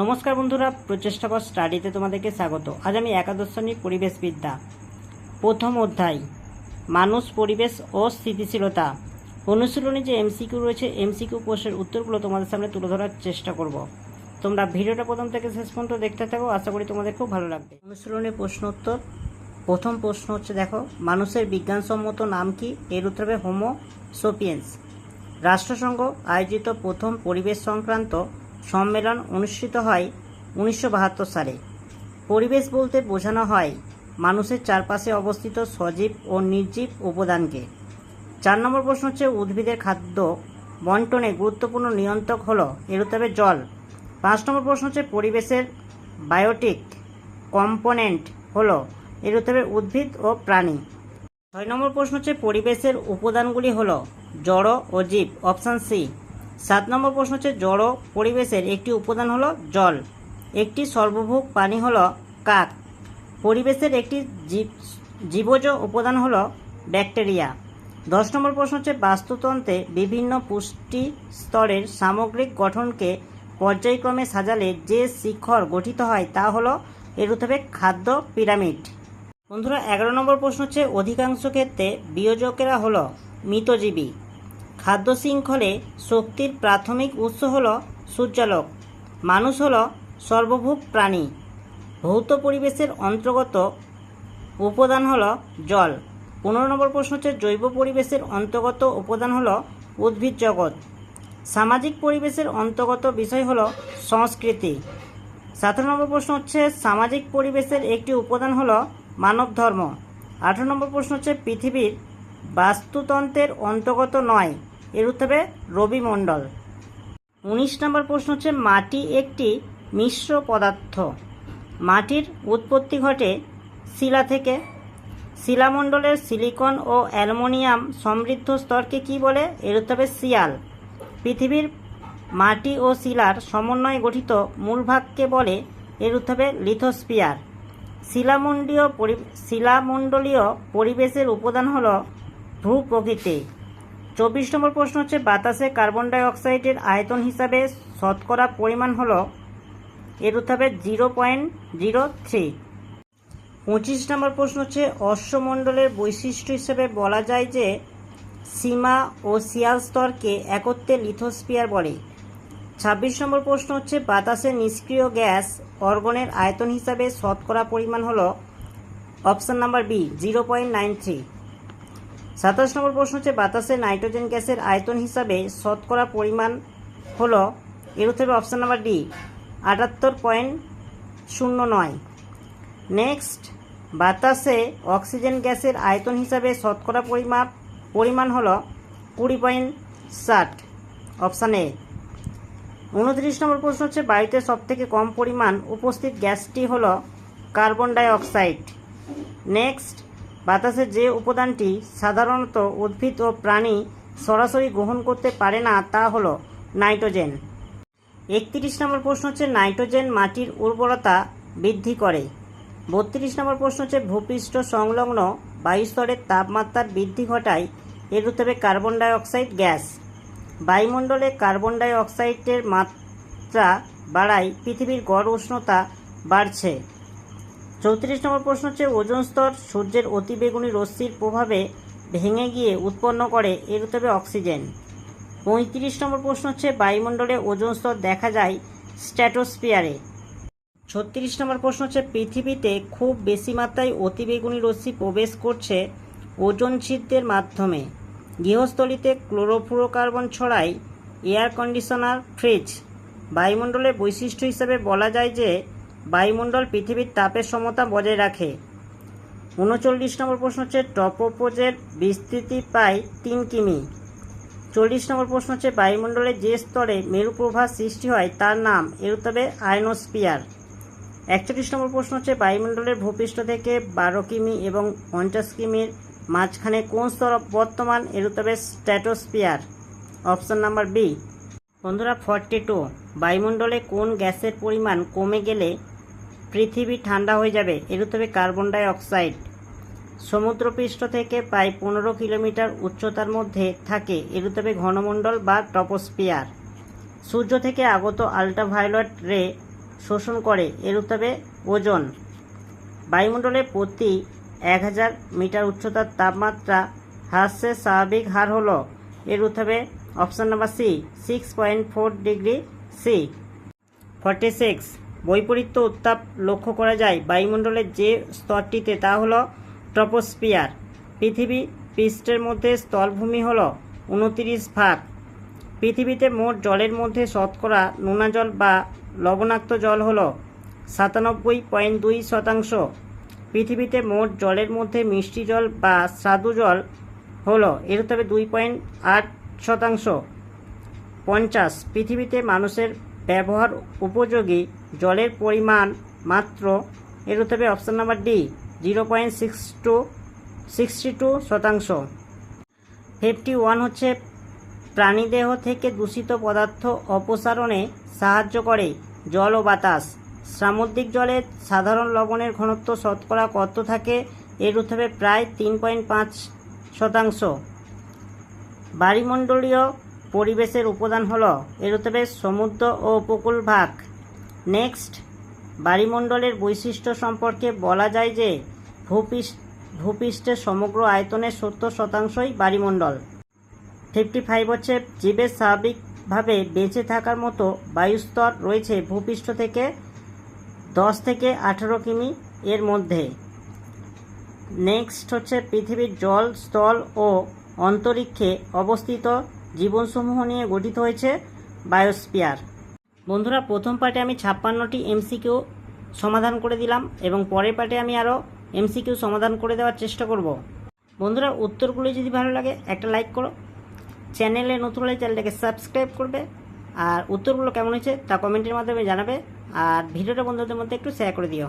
নমস্কার বন্ধুরা, প্রচেষ্টা পর স্টাডিতে তোমাদেরকে স্বাগত। আজ আমি একাদশ শ্রেণির পরিবেশবিদ্যা, প্রথম অধ্যায়, মানুষ, পরিবেশ ও স্থিতিশীলতা। অনুশীলনে যে এমসিকিউ রয়েছে, এমসিকিউ প্রশ্নের উত্তরগুলো তোমাদের সামনে তুলে ধরার চেষ্টা করব। তোমরা ভিডিওটা প্রথম থেকে শেষ পর্যন্ত দেখতে থাকো, আশা করি তোমাদের খুব ভালো লাগবে। অনুশীলনের প্রশ্ন উত্তর। প্রথম প্রশ্ন হচ্ছে, দেখো, মানুষের বিজ্ঞানসম্মত নাম কি? এর উত্তর হবে হোমো সোপিয়েন্স রাষ্ট্রসংঘ আয়োজিত প্রথম পরিবেশ সংক্রান্ত সম্মেলন অনুষ্ঠিত হয় উনিশশো বাহাত্তর সালে। পরিবেশ বলতে বোঝানো হয়, মানুষের চারপাশে অবস্থিত সজীব ও নির্জীব উপাদানকে। চার নম্বর প্রশ্ন হচ্ছে, উদ্ভিদের খাদ্য বন্টনে গুরুত্বপূর্ণ নিয়ন্ত্রক হলো এর জল। পাঁচ নম্বর প্রশ্ন হচ্ছে, পরিবেশের বায়োটিক কম্পোনেন্ট হলো এর উদ্ভিদ ও প্রাণী। ছয় নম্বর প্রশ্ন হচ্ছে, পরিবেশের উপাদানগুলি হলো জড় ও জীব, অপশান সি। সাত নম্বর প্রশ্ন হচ্ছে, জড় পরিবেশের একটি উপাদান হলো জল, একটি সর্বভোগ প্রাণী হলো কাক। পরিবেশের একটি জীব, জীবজ উপাদান হলো ব্যাকটেরিয়া। দশ নম্বর প্রশ্ন হচ্ছে, বাস্তুতন্ত্রে বিভিন্ন পুষ্টি স্তরের সামগ্রিক গঠনকে পর্যায়ক্রমে সাজালে যে শিখর গঠিত হয় তা হলো এর উত্তর খাদ্য পিরামিড। বন্ধুরা, এগারো নম্বর প্রশ্ন হচ্ছে, অধিকাংশ ক্ষেত্রে বিয়োজকেরা হলো মৃতজীবী। খাদ্য শৃঙ্খলে শক্তির প্রাথমিক উৎস হল সূর্যালোক। মানুষ হল সর্বভূক প্রাণী। ভৌত পরিবেশের অন্তর্গত উপাদান হল জল। পনেরো নম্বর প্রশ্ন হচ্ছে, জৈব পরিবেশের অন্তর্গত উপাদান হল উদ্ভিদ জগৎ। সামাজিক পরিবেশের অন্তর্গত বিষয় হল সংস্কৃতি। সতেরো নম্বর প্রশ্ন হচ্ছে, সামাজিক পরিবেশের একটি উপাদান হল মানব ধর্ম। আঠারো নম্বর প্রশ্ন হচ্ছে, পৃথিবীর বাস্তুতন্ত্রের অন্তর্গত নয়। এর উত্তর রবি মণ্ডল। উনিশ নম্বর প্রশ্ন হচ্ছে, মাটি একটি মিশ্র পদার্থ। মাটির উৎপত্তি ঘটে শিলা থেকে। শিলামণ্ডলের সিলিকন ও অ্যালুমিনিয়াম সমৃদ্ধ স্তরকে কি বলে? এর উত্তর সিয়াল পৃথিবীর মাটি ও শিলার সমন্বয়ে গঠিত মূলভাগকে বলে, এর উত্তর লিথোস্পিয়ার শিলামণ্ডলীয় পরি, শিলামণ্ডলীয় পরিবেশের উপাদান হল ভূ প্রকৃতি চব্বিশ নম্বর প্রশ্ন হচ্ছে, বাতাসে কার্বন ডাই অক্সাইডের আয়তন হিসাবে শতকরা পরিমাণ হল এর হবে জিরো পয়েন্ট জিরো থ্রি পঁচিশ নম্বর প্রশ্ন হচ্ছে, অশ্বমণ্ডলের বৈশিষ্ট্য হিসেবে বলা যায় যে, সীমা ও শিয়াল স্তরকে একত্রে লিথোস্পিয়ার বলে। ছাব্বিশ নম্বর প্রশ্ন হচ্ছে, বাতাসে নিষ্ক্রিয় গ্যাস অর্গনের আয়তন হিসাবে শতকরা পরিমাণ হল। Option number B zero point nine three সাতাশ নম্বর প্রশ্ন হচ্ছে, বাতাসে নাইট্রোজেন গ্যাসের আয়তন হিসাবে শতকরা পরিমাণ হল, এর উত্তর হবে অপশন নাম্বার ডি, আটাত্তর পয়েন্ট শূন্য নয়। নেক্সট, বাতাসে অক্সিজেন গ্যাসের আয়তন হিসাবে শতকরা পরিমাপ, পরিমাণ হল কুড়ি পয়েন্ট ষাট। অপশান এ, উনত্রিশ নম্বর প্রশ্ন হচ্ছে, বায়ুতে সবথেকে কম পরিমাণ উপস্থিত গ্যাসটি হল কার্বন ডাই অক্সাইড নেক্সট বাতাসে যে উপাদানটি সাধারণত উদ্ভিদ ও প্রাণী সরাসরি গ্রহণ করতে পারে না, তা হল নাইট্রোজেন। একত্রিশ নম্বর প্রশ্ন হচ্ছে, নাইট্রোজেন মাটির উর্বরতা বৃদ্ধি করে। বত্রিশ নম্বর প্রশ্ন হচ্ছে, ভূপৃষ্ঠ সংলগ্ন বায়ুস্তরের তাপমাত্রার বৃদ্ধি ঘটায় এর উত্তরে কার্বন ডাই অক্সাইড গ্যাস। বায়ুমণ্ডলে কার্বন ডাই অক্সাইডের মাত্রা বাড়ায়, পৃথিবীর গড় উষ্ণতা বাড়ছে। চৌত্রিশ নম্বর প্রশ্ন হচ্ছে, ওজন স্তর সূর্যের অতিবেগুনি রশ্মির প্রভাবে ভেঙে গিয়ে উৎপন্ন করে, এর উত্তরে অক্সিজেন। পঁয়ত্রিশ নম্বর প্রশ্ন হচ্ছে, বায়ুমণ্ডলে ওজন স্তর দেখা যায় স্ট্র্যাটোস্ফিয়ারে ছত্রিশ নম্বর প্রশ্ন হচ্ছে, পৃথিবীতে খুব বেশি মাত্রায় অতিবেগুনি রশ্মি প্রবেশ করছে ওজন ছিদ্রের মাধ্যমে। গৃহস্থলিতে ক্লোরোফ্লোরোকার্বন ছড়ায় এয়ার কন্ডিশনার ফ্রিজ। বায়ুমণ্ডলের বৈশিষ্ট্য হিসেবে বলা যায় যে বায়ুমণ্ডল পৃথিবীর তাপের সমতা বজায় রাখে। উনচল্লিশ নম্বর প্রশ্ন হচ্ছে, টপোপোজের বিস্তৃতি প্রায় তিন কিমি। চল্লিশ নম্বর প্রশ্ন হচ্ছে, বায়ুমণ্ডলের যে স্তরে মেরুপ্রভা সৃষ্টি হয়, তার নাম এর উত্তরে আয়নোস্পিয়ার একচল্লিশ নম্বর প্রশ্ন হচ্ছে, বায়ুমণ্ডলের ভূপৃষ্ঠ থেকে বারো কিমি এবং পঞ্চাশ কিমির মাঝখানে কোন স্তর বর্তমান এর উত্তরে স্ট্র্যাটোস্পিয়ার অপশন নাম্বার বি। বন্ধুরা, ফর্টি টু। বায়ুমণ্ডলে কোন গ্যাসের পরিমাণ কমে গেলে পৃথিবী ঠান্ডা হয়ে যাবে উত্তরে কার্বন ডাই অক্সাইড সমুদ্রপৃষ্ঠ থেকে প্রায় পনেরো কিলোমিটার উচ্চতার মধ্যে থাকে উত্তরে ঘনমণ্ডল বা টপোস্পিয়ার সূর্য থেকে আগত আল্ট্রাভায়োলেট রে শোষণ করে এর উত্তর হবে ওজন। বায়ুমণ্ডলে প্রতি এক হাজার মিটার উচ্চতার তাপমাত্রা হ্রাসের স্বাভাবিক হার হল এর উত্তর হবে option number C six point four degree C forty six বৈপরীত্য উত্তাপ লক্ষ্য করা যায় বায়ুমণ্ডলের যে স্তরটিতে, তা হলো ট্রপোস্পিয়ার পৃথিবী পৃষ্ঠের মধ্যে স্থলভূমি হল উনতিরিশ ভাগ। পৃথিবীতে মোট জলের মধ্যে শতকরা নোনা জল বা লবণাক্ত জল হল সাতানব্বই পয়েন্ট দুই শতাংশ। পৃথিবীতে মোট জলের মধ্যে মিষ্টি জল বা স্বাদু জল হলো এর তবে দুই পয়েন্ট আট শতাংশ। পঞ্চাশ পৃথিবীতে মানুষের ব্যবহার উপযোগী। জলের পরিমাণ মাত্র এর উত্তরে option number D zero point six two sixty two শতাংশ। ফিফটি ওয়ান হচ্ছে প্রাণীদেহ থেকে দূষিত পদার্থ অপসারণে সাহায্য করে জল ও বাতাস। সামুদ্রিক জলে সাধারণ লবণের ঘনত্ব শতকরা কত থাকে? এর উত্তরে প্রায় তিন পয়েন্ট পাঁচ শতাংশ। বায়ুমণ্ডলীয় পরিবেশের উপাদান হলো এর উত্তরে সমুদ্র ও উপকূল ভাগ। নেক্সট বায়ুমণ্ডলের বৈশিষ্ট্য সম্পর্কে বলা যায় যে ভূপৃষ্ঠ ভূপৃষ্ঠের সমগ্র আয়তনের সত্তর শতাংশই বায়ুমণ্ডল ফিফটি ফাইভ হচ্ছে জীবের স্বাভাবিকভাবে বেঁচে থাকার মতো বায়ুস্তর রয়েছে ভূপৃষ্ঠ থেকে দশ থেকে আঠেরো কিমি এর মধ্যে। নেক্সট হচ্ছে পৃথিবীর জল, স্থল ও অন্তরিক্ষে অবস্থিত জীবনসমূহ নিয়ে গঠিত হয়েছে বায়োস্পিয়ার বন্ধুরা, প্রথম পার্টে আমি ছাপ্পান্নটি এমসিকিউ সমাধান করে দিলাম এবং পরের পার্টে আমি আরও এমসিকিউ সমাধান করে দেওয়ার চেষ্টা করব। বন্ধুরা, উত্তরগুলি যদি ভালো লাগে, একটা লাইক করো। চ্যানেলে নতুন হলে চ্যানেলটাকে সাবস্ক্রাইব করবে। আর উত্তরগুলো কেমন হয়েছে তা কমেন্টের মাধ্যমে জানাবে। আর ভিডিওটা বন্ধুদের মধ্যে একটু শেয়ার করে দিও।